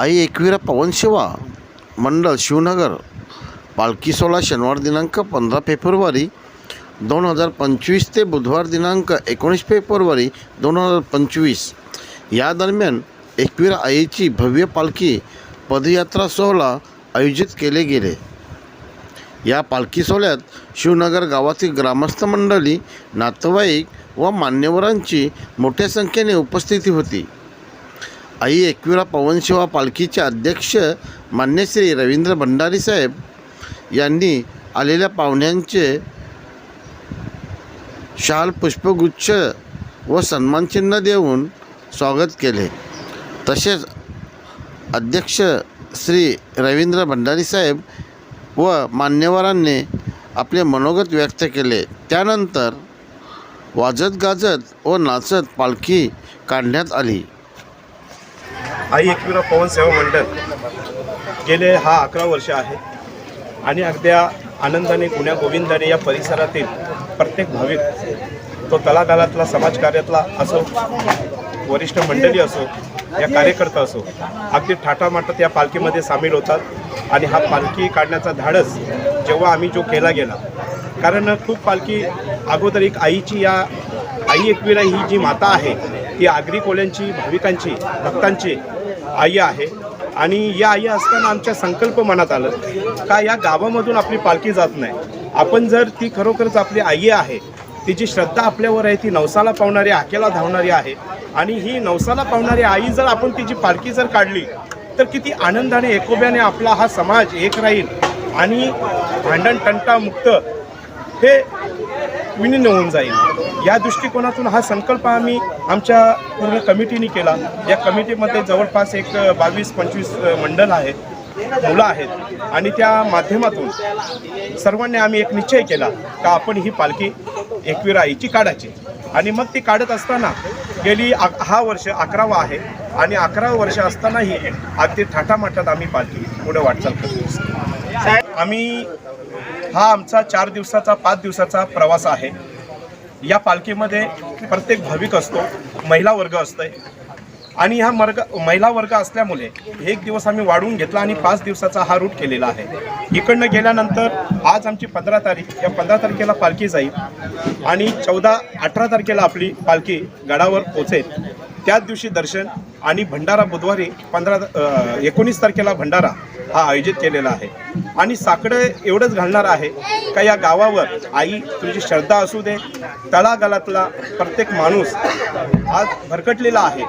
आई एकविरा पवनशिवा मंडळ शिवनगर पालखी सोहळा शनिवार दिनांक पंधरा फेब्रुवारी दोन हजार पंचवीस ते बुधवार दिनांक एकोणीस फेब्रुवारी दोन हजार पंचवीस. या दरम्यान एकविरा आईची भव्य पालखी पदयात्रा सोहळा आयोजित केले गेले. या पालखी सोहळ्यात शिवनगर गावातील ग्रामस्थ मंडळी नातेवाईक व मान्यवरांची मोठ्या संख्येने उपस्थिती होती. आई एकविरा पवनशिवा पालखीचे अध्यक्ष मान्य श्री रवींद्र भंडारी साहेब यांनी आलेल्या पाहुण्यांचे शाल पुष्पगुच्छ व सन्मानचिन्ह देऊन स्वागत केले. तसेच अध्यक्ष श्री रवींद्र भंडारी साहेब व मान्यवरांनी आपले मनोगत व्यक्त केले. त्यानंतर वाजत गाजत व नाचत पालखी काढण्यात आली. आई एकविरा पवन सेवा मंडळ. गेले हा अकरा वर्ष आहे. आणि अगद्या आनंदाने गुण्या गोविंदाने या परिसरातील प्रत्येक भाविक तो तलादालातला समाजकार्यातला असो वरिष्ठ मंडळी असो या कार्यकर्ता असो अगदी ठाटामाटात या पालखीमध्ये सामील होतात. आणि हा पालखी काढण्याचा धाडस जेव्हा आम्ही जो केला गेला. कारण खूप पालखी अगोदर एक आईची या आई एकविरा ही जी माता आहे ती आगरी कोल्यांची भाविकांची भक्तांची आई आहे. आणि या आई असताना आमच्या संकल्प मनात आलं का या गावामधून आपली पालखी जात नाही. आपण जर ती खरोखरच आपली आई आहे तिची श्रद्धा आपल्यावर आहे ती नवसाला पावणारी आकेला धावणारी आहे आणि ही नवसाला पावणारी आई जर आपण तिची पालखी जर काढली तर किती आनंदाने एकोब्याने आपला हा समाज एक राहील. आणि भांडण तंटा मुक्त हे विलीन होऊन जाईल. या दृष्टिकोनातून हा संकल्प आम्ही आमच्या पूर्ण कमिटीने केला. या कमिटीमध्ये जवळपास एक बावीस पंचवीस मंडळ आहेत मुलं आहेत. आणि त्या माध्यमातून सर्वांनी आम्ही एक निश्चय केला का आपण ही पालखी एकविरा आईची काढायची. आणि मग ती काढत असताना गेली हा वर्ष अकरावा आहे. आणि अकरावं वर्ष असतानाही अगदी थाटामाटात आम्ही पालखी पुढे वाटचाल करतो आम्ही हा आमचा चार दिवसाचा पाच दिवसाचा प्रवास आहे. या पालखीमध्ये प्रत्येक भाविक असतो महिला वर्ग असतोय. आणि ह्या वर्ग महिला वर्ग असल्यामुळे एक दिवस आम्ही वाढवून घेतला आणि पाच दिवसाचा हा रूट केलेला आहे. इकडनं गेल्यानंतर आज आमची पंधरा तारीख या पंधरा तारखेला पालखी जाईल. आणि चौदा अठरा तारखेला आपली पालखी गडावर पोचेल. त्याच दिवशी दर्शन आणि भंडारा बुधवारी पंधरा एकोणीस तारखेला भंडारा हा आयोजित केलेला आहे. आणि साकडं एवढंच घालणार आहे का या गावावर आई तुझी श्रद्धा असू दे तळागालातला प्रत्येक माणूस आज भरकटलेला आहे.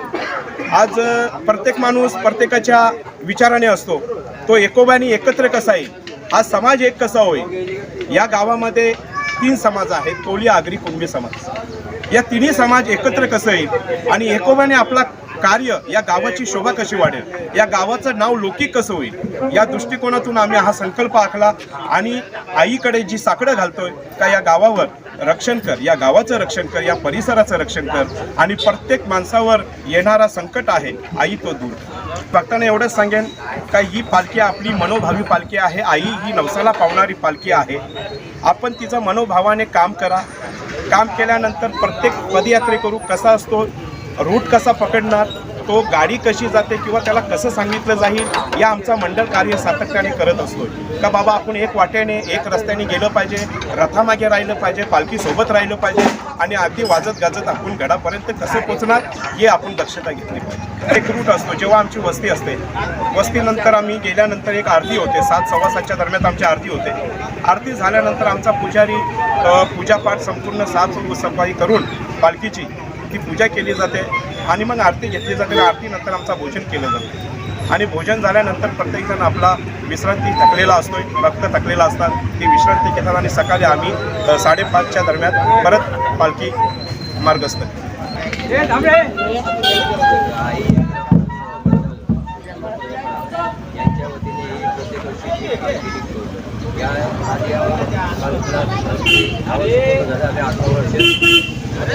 आज प्रत्येक माणूस प्रत्येकाच्या विचाराने असतो तो एकोब्याने एकत्र कसा येईल? हा समाज एक कसा होईल? या गावामध्ये तीन समाज आहेत कोळी आगरी कुणबी समाज. या तिन्ही समाज एकत्र कसं येईल? आणि एकोब्याने आपला कार्य या गावाची शोभा कशी वाढेल? या गावाचं नाव लौकिक कसं होईल? या दृष्टिकोनातून आम्ही हा संकल्प आखला आणि आईकडे जी साकडं घालतोय का या गावावर रक्षण कर या गावाचं रक्षण कर या परिसराचं रक्षण कर आणि प्रत्येक माणसावर येणारा संकट आहे आई तो दूर भक्तांना एवढंच सांगेन का ही पालखी आपली मनोभावी पालखी आहे. आई ही नवसाला पावणारी पालखी आहे. आपण तिचं मनोभावाने काम करा. काम केल्यानंतर प्रत्येक पदयात्रेकरू कसा असतो? रूट कसा पकडणार? तो गाडी कशी जाते किंवा त्याला कसं सांगितलं जाईल या आमचा मंडळ कार्य सातत्याने करत असतो का बाबा आपण एक वाट्याने एक रस्त्याने गेलं पाहिजे रथामागे राहिलं पाहिजे पालखीसोबत राहिलं पाहिजे आणि अगदी वाजत गाजत आपण गडापर्यंत कसं पोचणार हे आपण दक्षता घेतली पाहिजे. एक रूट असतो. जेव्हा आमची वस्ती असते वस्तीनंतर आम्ही गेल्यानंतर एक आरती होते. सात सव्वा सातच्या दरम्यान आमची आरती होते. आरती झाल्यानंतर आमचा पुजारी पूजापाठ संपूर्ण साफ सफाई करून पालखीची ती पूजा केली जाते. आणि मग आरती घेतली जाते. आणि आरतीनंतर आमचा भोजन केलं जातं. आणि भोजन झाल्यानंतर प्रत्येकजण आपला विश्रांती थकलेला असतोय. भक्त थकलेला असतात. ती विश्रांती घेतात आणि सकाळी आम्ही साडेपाचच्या दरम्यान परत पालखी वतीने प्रत्येक वर्षी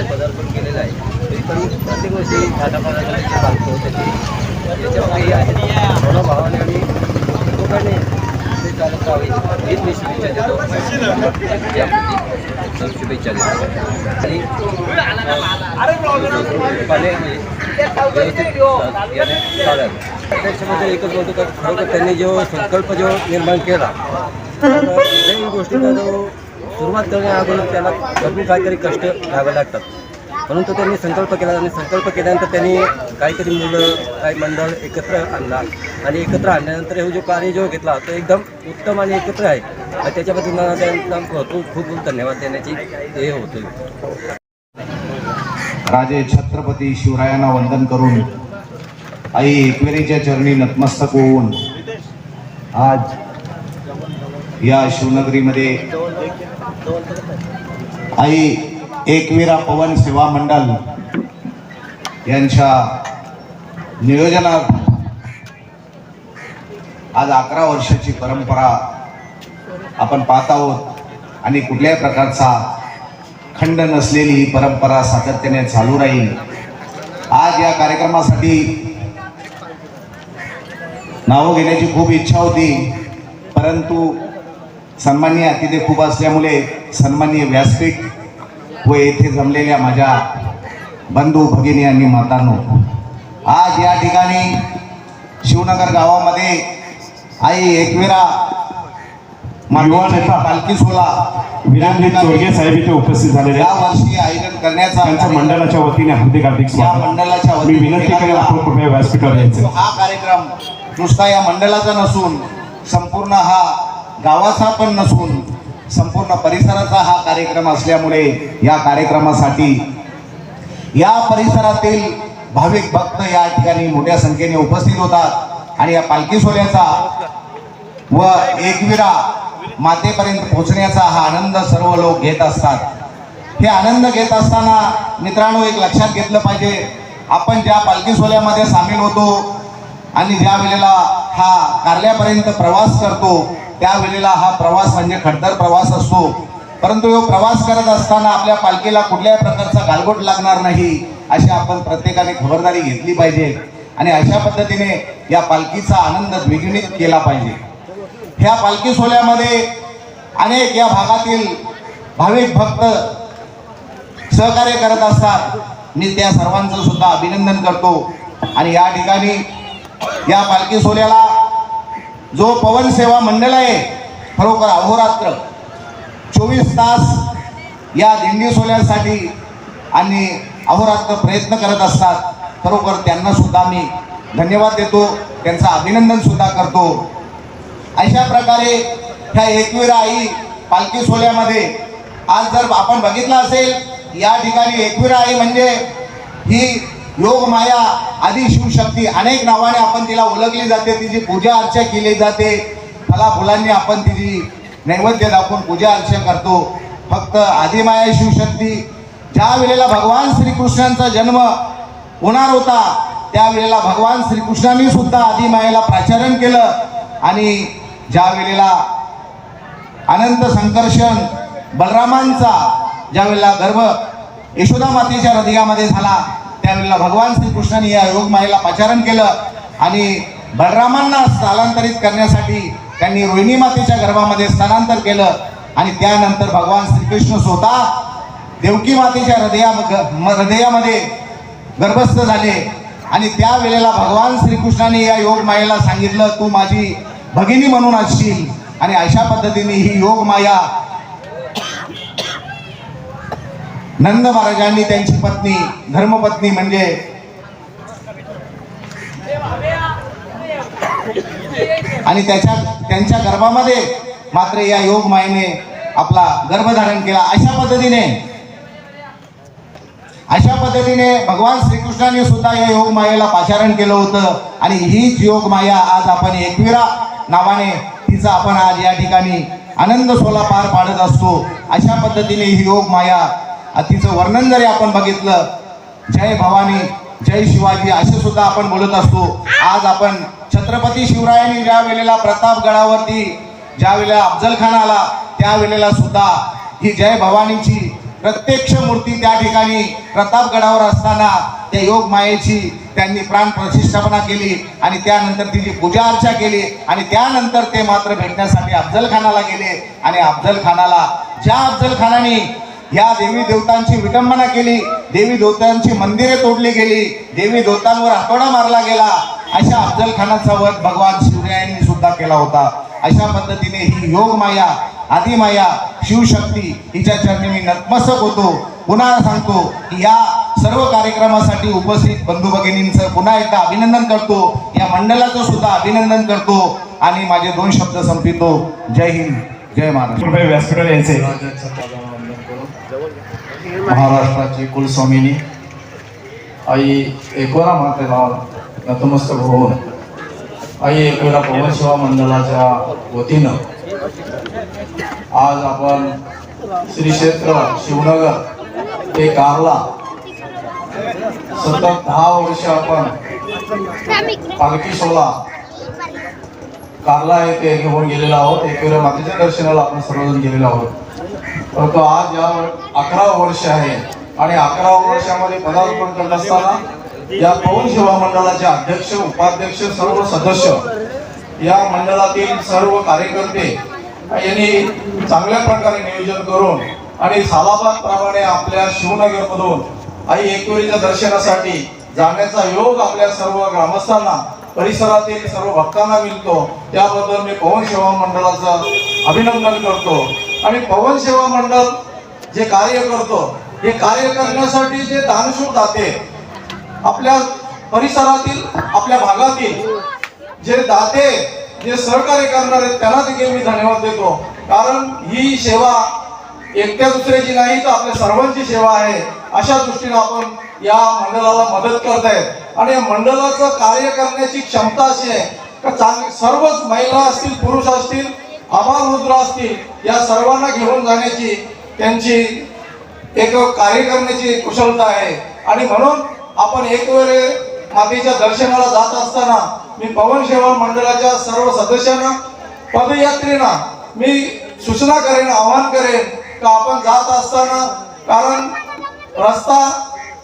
पदार्पण केलेलं आहे. पण प्रत्येक वर्षी दादापाडाची पालखी होते ती त्याच्यामध्ये या भावाने आणि लोकांनी ते चालत राहावे हीच मी शुभेच्छा देतो. शुभेच्छा देतो. आणि पाले व्यवस्थित चालेल. त्याच्यामध्ये एकच बोलतो का खरोखर त्यांनी जो संकल्प जो निर्माण केला तर गोष्टीचा जो सुरुवात करण्या अगोदर त्याला भरपूर काहीतरी कष्ट घ्यावे लागतात. परंतु त्यांनी संकल्प केला आणि संकल्प केल्यानंतर त्यांनी काहीतरी मुलं काही मंडळ एकत्र आणला. आणि एकत्र आणल्यानंतर हे जो कार्य जो घेतला तो एकदम उत्तम आणि एकत्र आहे. आणि त्याच्याबद्दल मला त्यांना खूप खूप धन्यवाद देण्याची हे होतं राजे छत्रपती शिवरायांना वंदन करून आई एकवेरीच्या चरणी नतमस्तक होऊन आज या शिवनगरीमध्ये आई एकवीरा पवन सेवा मंडळ यांच्या नियोजनात आज अकरा वर्षाची परंपरा आपण पाहत आहोत आणि कुठल्याही प्रकारचा खंड नसलेली ही परंपरा सातत्याने चालू राहील. आज या कार्यक्रमासाठी नावं घेण्याची खूप इच्छा होती परंतु सन्माननीय अतिथी खूप असल्यामुळे सन्माननीय व्यासपीठ व येथे जमलेल्या माझ्या बंधू भगिनी आणि मातांनो आज या ठिकाणी शिवनगर गावामध्ये आई एकविरा पालखी सोला विरामजी चोरगे साहेब इथे उपस्थित झालेले या. वर्षी आयोजन करण्याचा त्यांच्या कार्यक्रम- मंडळाच्या वतीने हार्दिक हार्दिक स्वागत मंडळाच्या मी वतीने विनंती गेला. आपण कृपया व्यासपीठावर यायचं हा कार्यक्रम नुसता या मंडळाचा नसून संपूर्ण हा गावाचा पण नसून संपूर्ण परिसराचा हा कार्यक्रम असल्यामुळे या कार्यक्रमासाठी या परिसरातील भाविक भक्त या ठिकाणी मोठ्या संख्येने उपस्थित होतात आणि या पालखी सोहळ्याचा व एकविरा मातेपर्यंत पोहोचण्याचा हा आनंद सर्व लोक घेत असतात. हे आनंद घेत असताना मित्रांनो एक लक्षात घेतलं पाहिजे आपण ज्या पालखी सोहळ्यामध्ये सामील होतो आणि ज्या वेळेला हा कारल्यापर्यंत प्रवास करतो त्यावेळेला हा प्रवास म्हणजे खडतर प्रवास असतो. परंतु तो प्रवास करत असताना आपल्या पालखीला कुठल्याही प्रकारचा गालगोट लागणार नाही अशी आपण प्रत्येकाने खबरदारी घेतली पाहिजे. आणि अशा पद्धतीने या पालखीचा आनंद द्विगुणित केला पाहिजे. ह्या पालखी सोहळ्यामध्ये अनेक या भागातील भाविक भक्त सहकार्य करत असतात. मी त्या सर्वांचं सुद्धा अभिनंदन करतो. आणि या ठिकाणी या पालखी सोहळ्याला जो पवन सेवा मंडळ आहे खरोखर अहोरात्र. चोवीस तास या दिंडी सोहळ्यासाठी आणि अहोरात्र प्रयत्न करत असतात. खरोखर त्यांना सुद्धा मी धन्यवाद देतो. त्यांचं अभिनंदन सुद्धा करतो. अशा प्रकारे ह्या एकविरा आई पालखी सोहळ्यामध्ये आज जर आपण बघितलं असेल या ठिकाणी एकविरा आई म्हणजे ही लोकमाया आदी शिवशक्ती अनेक नावाने आपण तिला ओळखली जाते तिची पूजा अर्चा केली जाते. फला फुलांनी आपण तिची नैवेद्य दाखवून पूजा अर्चा करतो. फक्त आदिमाया शिवशक्ती ज्या वेळेला भगवान श्रीकृष्णांचा जन्म होणार होता त्यावेळेला भगवान श्रीकृष्णांनी सुद्धा आदिमायेला प्राचारण केलं. आणि ज्या वेळेला अनंत संकर्षण बलरामांचा ज्या वेळेला गर्भ यशोदा मातेच्या हृदयामध्ये झाला त्यावेळेला भगवान श्रीकृष्णाने या योगमायेला पाचारण केलं आणि बलरामांना स्थलांतरित करण्यासाठी त्यांनी रोहिणी मातेच्या गर्भामध्ये स्थलांतर केलं आणि त्यानंतर भगवान श्रीकृष्ण स्वतः देवकी मातेच्या हृदया हृदयामध्ये गर्भस्थ झाले. आणि त्यावेळेला भगवान श्रीकृष्णाने या योग मायेला सांगितलं तू माझी भगिनी म्हणून असशील आणि अशा पद्धतीने ही योग माया नंद महाराजांनी त्यांची पत्नी धर्मपत्नी म्हणजे आणि त्याच्या त्यांच्या गर्भामध्ये मात्र या योग मायेने आपला गर्भधारण केला. अशा पद्धतीने अशा पद्धतीने भगवान श्रीकृष्णाने सुद्धा या योग मायेला पाचारण केलं होतं. आणि हीच योग माया आज आपण एकविरा नावाने तिचा आपण आज या ठिकाणी आनंद सोला पार पाडत असतो. अशा पद्धतीने ही योग माया तिचं वर्णन जरी आपण बघितलं जय भवानी जय शिवाजी असे सुद्धा आपण बोलत असतो. आज आपण छत्रपती शिवरायांनी ज्या वेळेला प्रतापगडावरती ज्या वेळेला अफजल खान आला त्यावेळेला सुद्धा ही जय भवानीची प्रत्यक्ष मूर्ती त्या ठिकाणी प्रतापगडावर असताना त्या योग मायेची त्यांनी प्राण प्रतिष्ठापना केली आणि त्यानंतर तिची पूजा अर्चा केली आणि त्यानंतर ते मात्र भेटण्यासाठी अफजल खानाला गेले. आणि अफजल खानाला ज्या अफजल खानाने या देवी देवतांची विटंबना केली देवी देवतांची मंदिरे तोडली गेली देवी देवतांवर हातोडा मारला गेला. अशा अफजल खानाचा वध भगवान शिवरायांनी सुद्धा केला होता. अशा पद्धतीने ही योगमाया आदिमाया शिवशक्ती हिच्या चरणी मी नतमस्तक होतो. पुन्हा सांगतो की या सर्व कार्यक्रमासाठी उपस्थित बंधू भगिनींचं पुन्हा एकदा अभिनंदन करतो. या मंडळाचं सुद्धा अभिनंदन करतो. आणि माझे दोन शब्द संपितो जय हिंद. जय महाराष्ट्र. रुपये यायचे. महाराष्ट्राची कुलस्वामिनी. आई एकवरा मातेला नतमस्तक होऊन. आई एकवेळा पवन सेवा मंडळाच्या वतीनं. आज आपण श्री क्षेत्र शिवनगर ते कारला. सतत दहा वर्ष आपण पालखी सोहळा कारला येथे घेऊन गेलेलो आहोत. एकवेळा मातेच्या दर्शनाला आपण सर्वजण गेलेलो आहोत. परंतु आज या अकरा वर्ष आहे आणि अकरा वर्षामध्ये पदार्पण करत असताना या पवन सेवा मंडळाचे अध्यक्ष उपाध्यक्ष सर्व सदस्य या मंडळातील सर्व कार्यकर्ते यांनी चांगल्या प्रकारे नियोजन करून आणि सालाबाद प्रमाणे आपल्या शिवनगर मधून आई एकवेळीच्या दर्शनासाठी जाण्याचा योग आपल्या सर्व ग्रामस्थांना परिसरातील सर्व भक्तांना मिळतो. त्याबद्दल मी पवन सेवा मंडळाचं अभिनंदन करतो. आणि पवन सेवा मंडळ जे कार्य करतो हे कार्य करण्यासाठी जे दानशूर दाते आपल्या परिसरातील आपल्या भागातील जे दाते जे सहकार्य करणार आहेत त्यांना देखील मी धन्यवाद देतो. कारण ही सेवा एकट्या दुसऱ्याची नाही तर आपल्या सर्वांची सेवा आहे अशा दृष्टीने आपण या मंडळाला मदत करतायत आणि या मंडळाचं कार्य करण्याची क्षमता अशी आहे का चांग सर्वच महिला असतील पुरुष असतील आभार असतील या सर्वांना घेऊन जाण्याची त्यांची एक कार्य करण्याची कुशलता आहे. आणि म्हणून आपण एक वेळ मातेच्या दर्शनाला जात असताना मी पवन सेवा मंडळाच्या सर्व सदस्यांना पदयात्रेना मी सूचना करेन आवाहन करेन का आपण जात असताना कारण रस्ता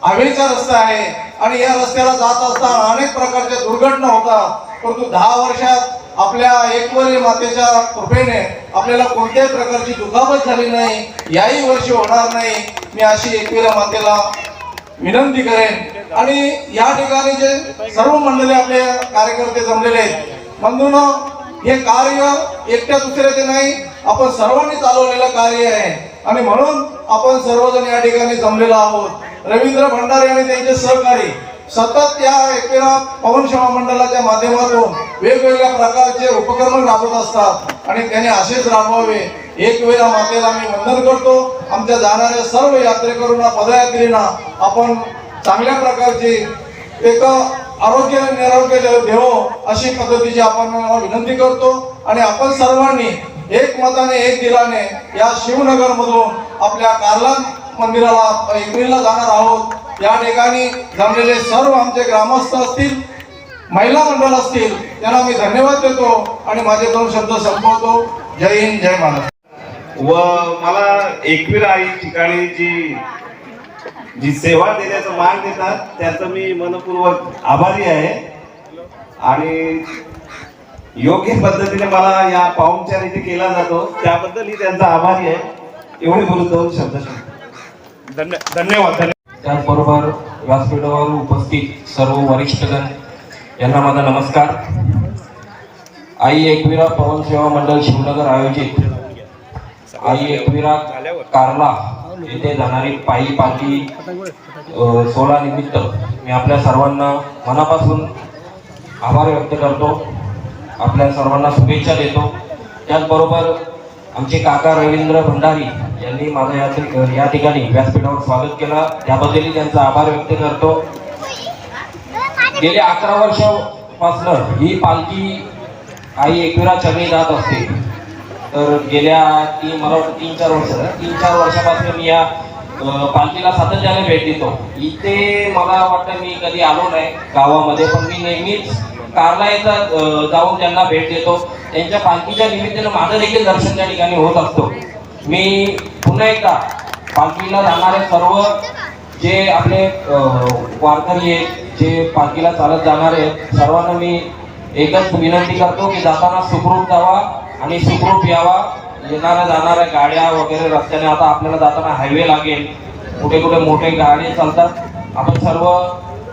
हवेचा रस्ता आहे. आणि या रस्त्याला जात असताना अनेक प्रकारच्या दुर्घटना होतात. परंतु दहा वर्षात आपल्या एकवरी मातेच्या कृपेने आपल्याला कोणत्याही प्रकारची दुखापत झाली नाही. याही वर्षी होणार नाही. मी अशी एकविरा मातेला विनंती करेन. आणि या ठिकाणी जे सर्व मंडळी आपले कार्यकर्ते जमलेले आहेत. म्हणून हे कार्य एकट्या दुसऱ्याचे नाही. आपण सर्वांनी चालवलेलं कार्य आहे. आणि म्हणून आपण सर्वजण या ठिकाणी जमलेलो आहोत. रवींद्र भंडारे आणि त्यांचे सहकारी सतत या एकवेळा पवन सेवा मंडळाच्या माध्यमातून वेगवेगळ्या प्रकारचे उपक्रम राबवत असतात. आणि त्याने असेच राबवावे. एक वेळा मातेला मी वंदन करतो. आमच्या जाणाऱ्या सर्व यात्रेकरूंना पदयात्रींना आपण चांगल्या प्रकारची एक आरोग्य निरोग्य देव अशी पद्धतीची आपण विनंती करतो. आणि आपण सर्वांनी एक मताने एक दिलाने या शिवनगर मधून आपल्या कारला मंदिराला एकविरीला जाणार आहोत. या ठिकाणी जमलेले सर्व आमचे ग्रामस्थ असतील महिला मंडळ असतील त्यांना मी धन्यवाद देतो आणि माझे दोन शब्द संपवतो. जय हिंद जय महाराज व मला एकवीर आई ठिकाणी जी जी सेवा देण्याचं मान देतात त्याचं मी मनपूर्वक आभारी आहे. आणि योग्य पद्धतीने मला या पाहुणचार इथे केला जातो. त्याबद्दलही त्यांचा आभारी आहे. एवढे बोलून दोन शब्द धन्य धन्यवाद धन्यवाद त्याचबरोबर व्यासपीठावर उपस्थित सर्व वरिष्ठगण यांना माझा नमस्कार. आई एकविरा पवन सेवा मंडळ शिवनगर आयोजित. आई एकविरा कारला येथे जाणारी पायी पालखी अ, सोहळा निमित्त मी आपल्या सर्वांना मनापासून आभार व्यक्त करतो. आपल्या सर्वांना शुभेच्छा देतो. त्याचबरोबर आमचे काका रवींद्र भंडारी यांनी माझं या या ठिकाणी व्यासपीठावर स्वागत केलं. त्याबद्दलही त्यांचा आभार व्यक्त करतो. गेल्या अकरा वर्षापासनं ही पालखी आई एकविरा चरणी जात असते. तर गेल्या तीन मला वाटतं तीन चार वर्ष तीन चार वर्षापासून मी या पालखीला सातत्याने भेट देतो. इथे मला वाटतं मी कधी आलो नाही गावामध्ये पण मी नेहमीच कारला येतात जाऊन त्यांना भेट देतो. त्यांच्या पालखीच्या निमित्तानं माझं देखील दर्शन त्या ठिकाणी होत असतो. मी पुन्हा एकदा पालखीला जाणारे सर्व जे आपले वारकरी आहेत जे पालखीला चालत जाणारे सर्वांना मी एकच विनंती करतो की जाताना सुखरूप जावा आणि सुखरूप यावा. येणाऱ्या जाणाऱ्या गाड्या वगैरे रस्त्याने आता आपल्याला जाताना हायवे लागेल. कुठे कुठे मोठे गाडी चालतात. आपण सर्व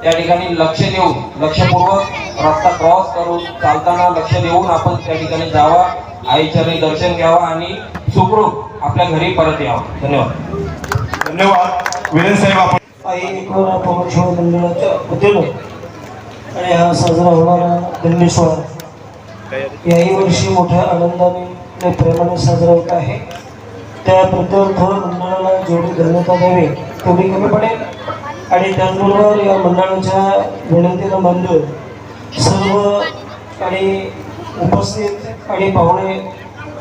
त्या ठिकाणी लक्ष देऊन लक्षपूर्वक रस्ता क्रॉस करून चालताना लक्ष देऊन आपण त्या ठिकाणी जावा. आईचरणी दर्शन घ्यावा आणि सुखरूप आपल्या घरी परत यावं. धन्यवाद. धन्यवाद. वीरेंद्र साहेब आपण आई वतीनं आणि हा साजरा होणारा सोहळा. याही वर्षी मोठ्या आनंदाने आणि प्रेमाने साजरा होत आहे. त्या प्रत्यर्थ मंडळाला जेवढी धन्यता द्यावी तेवढी कमी पडेल. आणि त्याचबरोबर या मंडळाच्या विनंतीला मानून सर्व आणि उपस्थित आणि पाहुणे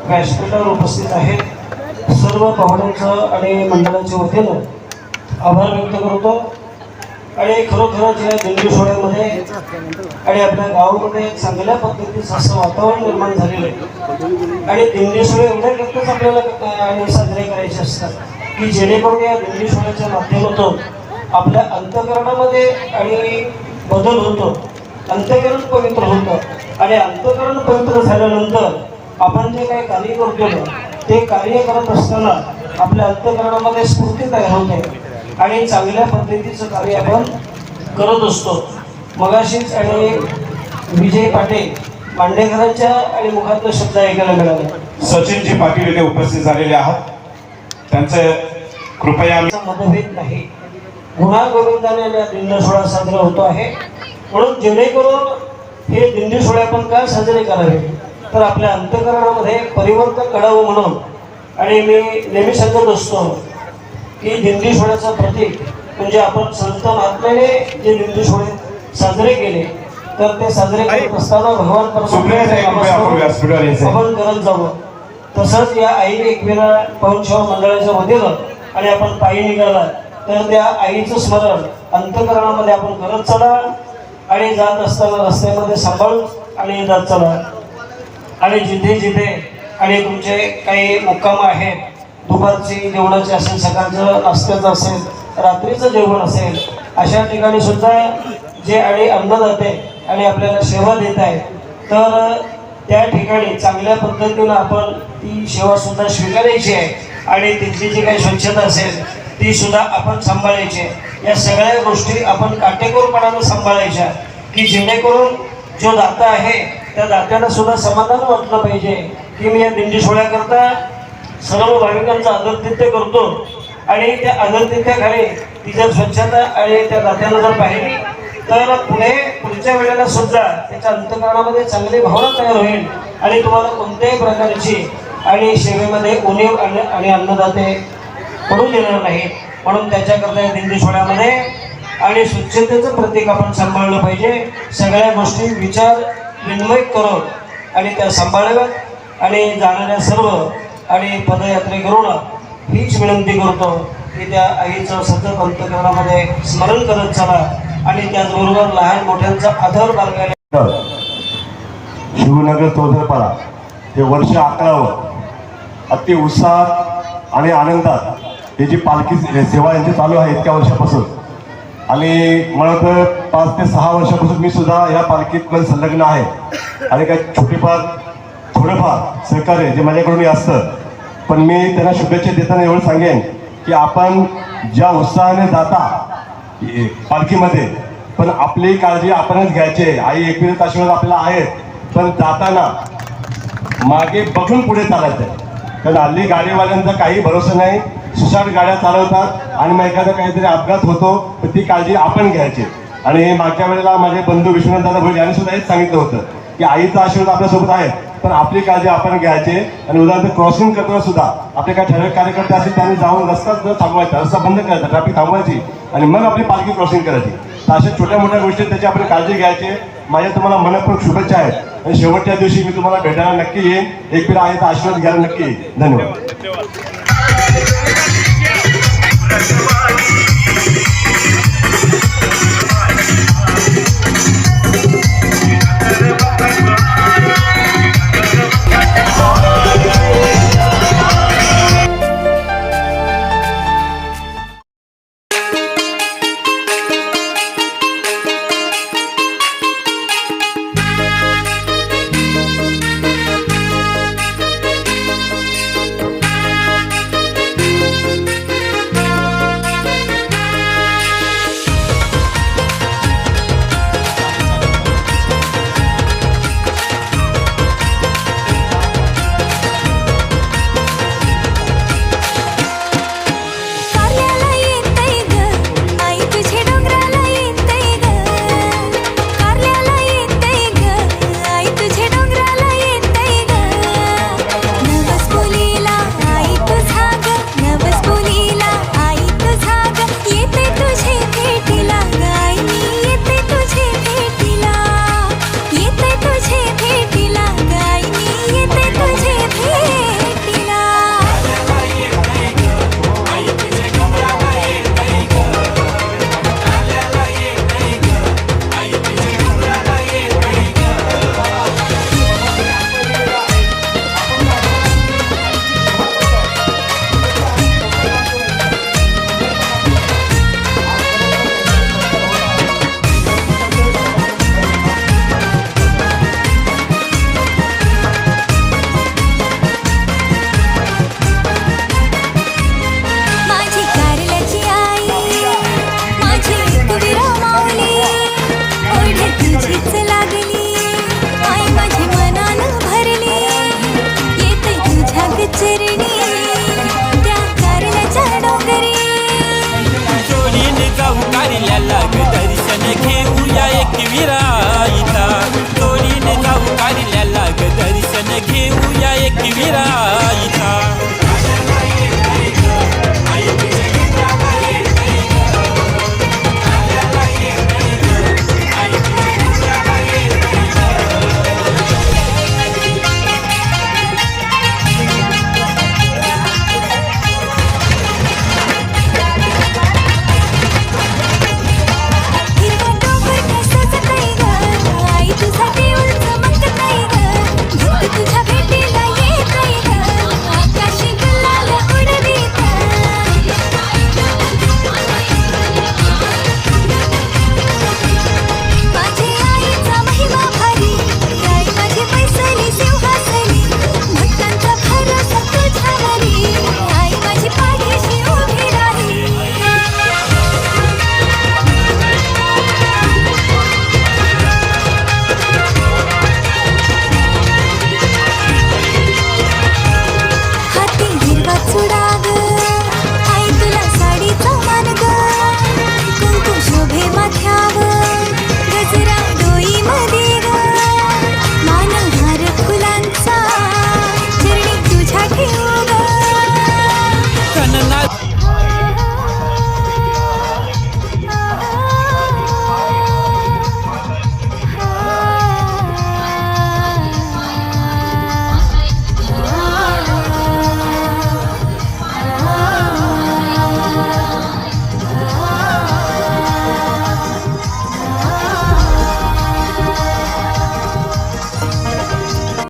व्यासपीठावर उपस्थित आहेत. सर्व पाहुण्यांचं आणि मंडळाच्या वतीनं आभार व्यक्त करतो. आणि खरोखरच या दिंडी सोहळ्यामध्ये आणि आपल्या गावामध्ये एक चांगल्या पद्धतीचं असं वातावरण निर्माण झालेलं आहे. आणि दिंडी सोहळे एवढ्या करताच आपल्याला आणि साजरे करायचे असतात की जेणेकरून या दिंडी सोहळ्याच्या माध्यमातून आपल्या अंतकरणामध्ये आणि बदल होतो अंतकरण पवित्र होतं. आणि अंतकरण पवित्र झाल्यानंतर आपण जे काही कार्य करतो ते कार्य करत असताना आपल्या अंतकरणामध्ये स्फूर्ती तयार होते. आणि चांगल्या पद्धतीचं कार्य आपण करत असतो. मगाशीच आणि विजय पाटील मांडेकरांच्या आणि मुखातलं शब्द ऐकायला मिळाले. सचिनजी पाटील येथे उपस्थित झालेले आहात. त्यांचं कृपया मतभेद नाही. गुन्हा गोविंदाने दिंडी सोहळा साजरा होतो आहे. म्हणून जेणेकरून हे दिंडी सोहळे आपण का साजरे करावे? तर आपल्या अंतकरणामध्ये परिवर्तन घडावं म्हणून. आणि मी नेहमी सांगत असतो की सोहळ्याचं प्रतीक म्हणजे आपण संत महात्म्याने जे सोहळे साजरे केले तर ते साजरे करत असताना भगवान. आपण करत जावं तसंच या आई एकविरा पवनसेवा मंडळाच्या वतीनं आणि आपण पायी निघाला तर त्या आईचं स्मरण अंतकरणामध्ये आपण करत चला आणि जात असताना रस्त्यामध्ये सांभाळून आणि जात चला आणि जिथे जिथे आणि तुमचे काही मुक्काम आहेत दुपारची जेवणाची असेल सकाळचं नाश्त्याचं असेल रात्रीचं जेवण असेल अशा ठिकाणी सुद्धा जे आणि अन्नदाते आणि आपल्याला सेवा देत आहेत तर त्या ठिकाणी चांगल्या पद्धतीनं आपण ती सेवा सुद्धा स्वीकारायची आहे आणि तिथली जी काही स्वच्छता असेल ती सुद्धा आपण सांभाळायची आहे. या सगळ्या गोष्टी आपण काटेकोरपणानं सांभाळायच्या की जेणेकरून जो दाता आहे त्या दात्याला सुद्धा समाधान वाटलं पाहिजे की मी या दिंडी सोहळ्याकरता सर्व भाविकांचं आदरतिथ्य करतो. आणि त्या आदरातिथ्याखाली ती जर स्वच्छता आणि त्या दात्याला जर पाहिली तर पुढे पुढच्या वेळेला सुद्धा त्याच्या अंतकरणामध्ये चांगली भावना तयार होईल. आणि तुम्हाला कोणत्याही प्रकारची आणि सेवेमध्ये उणीव आणि आणि अन्नदाते पडून देणार नाही. म्हणून त्याच्याकरता या दिंडी सोहळ्यामध्ये आणि स्वच्छतेचं प्रतीक आपण सांभाळलं पाहिजे. सगळ्या गोष्टी विचार विनिमय करून आणि त्या सांभाळाव्यात. आणि जाणाऱ्या सर्व आणि पदयात्रेकरून हीच विनंती करतो की त्या आईचं सतत अंतकरणामध्ये स्मरण करत चला आणि त्याचबरोबर लहान मोठ्यांचा आदर बाळगायला शिवनगर चौधरपाडा हे वर्ष अकरावर अति उत्साहात आणि आनंदात हे जी पालखी सेवा यांची चालू आहे इतक्या वर्षापासून आणि मला तर पाच ते सहा वर्षापासून मी सुद्धा या पालखीत संलग्न आहे. आणि काही छोटेफार थोडंफार सहकार्य जे माझ्याकडून असतं पण मी त्यांना शुभेच्छा देताना एवढं सांगेन की आपण ज्या उत्साहाने जाता पालखीमध्ये पण आपली काळजी आपणच घ्यायची आहे. आई एकविरत आशीर्वाद आपल्याला आहेत. पण जाताना मागे बघून पुढे चालायचं आहे. कारण हल्ली गाडीवाल्यांचा काही भरोसा नाही. सुसाट गाड्या चालवतात आणि मग एखादा काहीतरी अपघात होतो तर ती काळजी आपण घ्यायची आणि मागच्या वेळेला माझे बंधू विश्वनाथ दादा भोज यांनी सुद्धा हेच सांगितलं होतं की आईचा आशीर्वाद आपल्यासोबत आहे. पण आपली काळजी आपण घ्यायची. आणि उदाहरणार्थ क्रॉसिंग करताना सुद्धा आपले काही ठराविक कार्यकर्ते असतील त्यांनी जाऊन रस्ता जर थांबवायचा रस्ता बंद करायचा ट्रॅफिक थांबवायची आणि मग आपली पालखी क्रॉसिंग करायची. तर अशा छोट्या मोठ्या गोष्टी त्याची आपण काळजी घ्यायची. माझ्या तुम्हाला मनपूर्वक शुभेच्छा आहेत. आणि शेवटच्या दिवशी मी तुम्हाला भेटायला नक्की येईन. एक वेळा तर आशीर्वाद घ्यायला नक्की येईन. धन्यवाद.